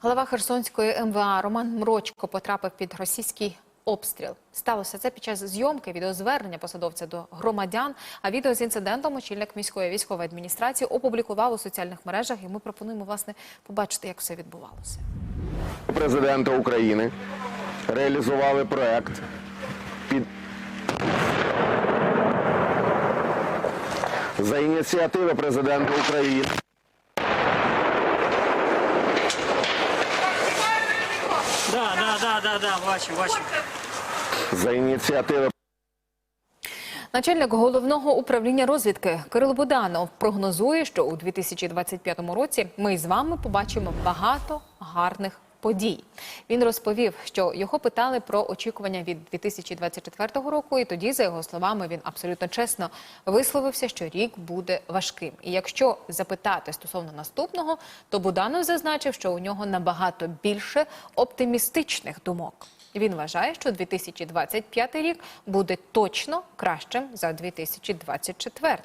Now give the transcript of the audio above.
Голова Херсонської МВА Роман Мрочко потрапив під російський обстріл. Сталося це під час зйомки відеозвернення посадовця до громадян. А відео з інцидентом очільник міської військової адміністрації опублікував у соціальних мережах. І ми пропонуємо власне побачити, як все відбувалося. президента України реалізували проект під за ініціативи президента України. Да, да, да, бачу. За ініціативи Начальник головного управління розвідки Кирило Буданов прогнозує, що у 2025 році ми з вами побачимо багато гарних подій. Він розповів, що його питали про очікування від 2024 року, і тоді, за його словами, він абсолютно чесно висловився, що рік буде важким. І якщо запитати стосовно наступного, то Буданов зазначив, що у нього набагато більше оптимістичних думок. Він вважає, що 2025 рік буде точно кращим за 2024.